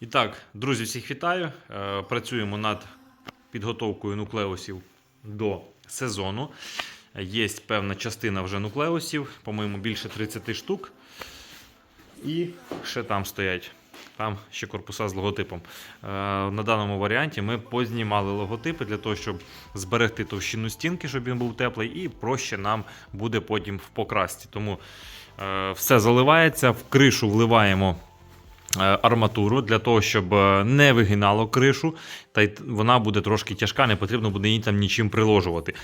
І так, друзі, всіх вітаю. Е, Працюємо над підготовкою нуклеусів до сезону. Є певна частина вже нуклеусів, по-моєму, більше 30 штук. І ще там стоять. Там ще корпуса з логотипом. Е, На даному варіанті ми познімали логотипи для того, щоб зберегти товщину стінки, щоб він був теплий, і проще нам буде потім в покрасці. Тому е, все заливається, в кришу вливаємо арматуру для того, щоб е, не вигинало кришу, та й вона буде трошки тяжка, не потрібно буде її там нічим приложувати.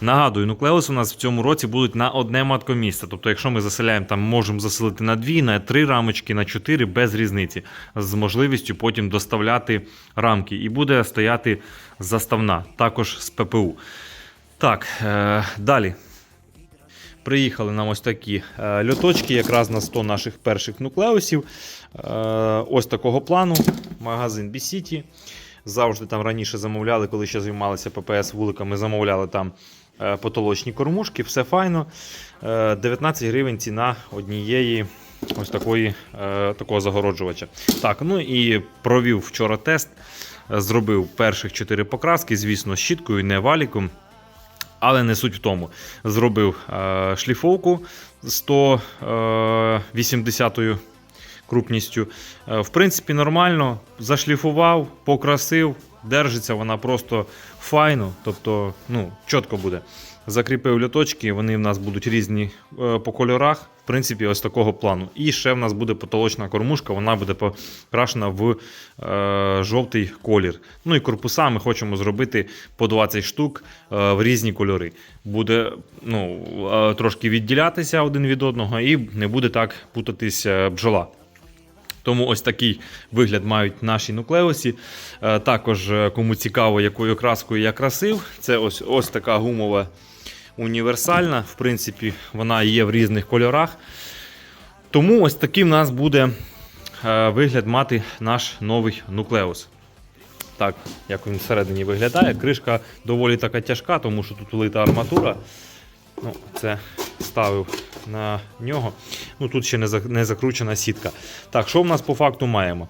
Нагадую, нуклеуси у нас в цьому році будуть на одне маткомісце. Тобто, якщо ми заселяємо там, можемо заселити на дві, на три рамочки, на чотири без різниці, з можливістю потім доставляти рамки. І буде стояти заставна, також з ППУ. Так, е, далі. Приїхали нам ось такі е, льоточки, якраз на 100 наших перших нуклеусів. Е, ось такого плану. Магазин B-City. Завжди там раніше замовляли, коли ще займалися ППС вуликами, замовляли там е, потолочні кормушки, все файно. Е, 19 гривень ціна однієї ось такої, такого загороджувача. Так, ну і провів вчора тест. Зробив перших 4 покраски, звісно, щіткою, не валіком. Але не суть в тому. Зробив е, шліфовку 180 крупністю. Е, в принципі, нормально. Зашліфував, покрасив, держиться вона просто файно, тобто, ну, чітко буде. Закріпив літочки, вони в нас будуть різні е, по кольорах. В принципі, ось такого плану. І ще в нас буде потолочна кормушка, вона буде покрашена в е, жовтий колір. Ну і корпуса ми хочемо зробити по 20 штук е, в різні кольори. Буде ну, е, трошки відділятися один від одного, і не буде так путатись бджола. Тому ось такий вигляд мають наші нуклеуси. Е, Також, е, кому цікаво, якою краскою я красив, це ось, ось така гумова універсальна. В принципі, вона є в різних кольорах. Тому ось такий в нас буде е, вигляд мати наш новий нуклеус. Так, як він всередині виглядає. Кришка доволі така тяжка, тому що тут влита арматура. Ну, це ставив на нього. Ну, тут ще не, закручена сітка. Так, що в нас по факту маємо?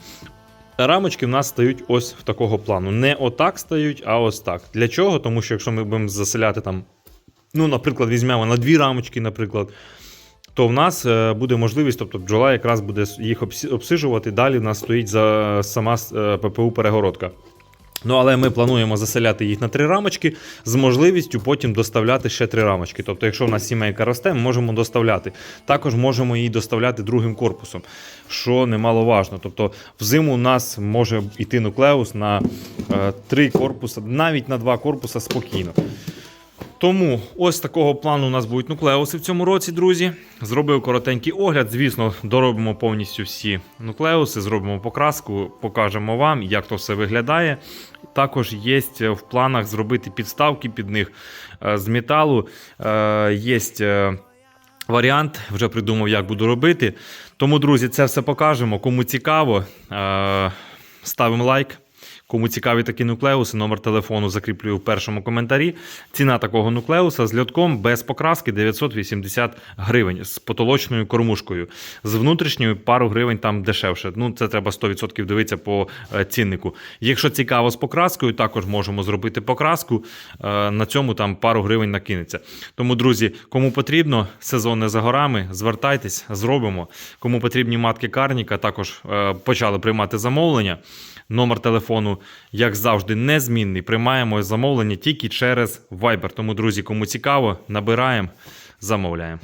Рамочки в нас стають ось в такого плану. Не отак стають, а ось так. Для чого? Тому що якщо ми будемо заселяти там, ну, наприклад, візьмемо на дві рамочки, наприклад, то в нас е, буде можливість, тобто бджола якраз буде їх обсижувати. Далі в нас стоїть за сама е, ППУ перегородка. Ну, але ми плануємо заселяти їх на три рамочки з можливістю потім доставляти ще три рамочки. Тобто, якщо в нас сімейка росте, ми можемо доставляти. Також можемо її доставляти другим корпусом, що немаловажно. Тобто, взиму у нас може йти нуклеус на е, три корпуси, навіть на два корпуси спокійно. Тому ось такого плану у нас будуть нуклеуси в цьому році, друзі. Зробив коротенький огляд. Звісно, доробимо повністю всі нуклеуси, зробимо покраску, покажемо вам, як то все виглядає. Також є в планах зробити підставки під них е, з металу. Е, Є е, варіант, вже придумав, як буду робити. Тому, друзі, це все покажемо. Кому цікаво, ставимо лайк. Кому цікаві такі нуклеуси, номер телефону закріплюю в першому коментарі. Ціна такого нуклеуса з льотком без покраски 980 гривень з потолочною кормушкою. З внутрішньою пару гривень там дешевше. Ну, це треба 100% дивитися по е, ціннику. Якщо цікаво з покраскою, також можемо зробити покраску. Е, На цьому там пару гривень накинеться. Тому, друзі, кому потрібно, сезон не за горами, звертайтесь, зробимо. Кому потрібні матки Карніка, також е, почали приймати замовлення. Номер телефону, як завжди, незмінний. Приймаємо замовлення тільки через Viber. Тому, друзі, кому цікаво, набираємо, замовляємо.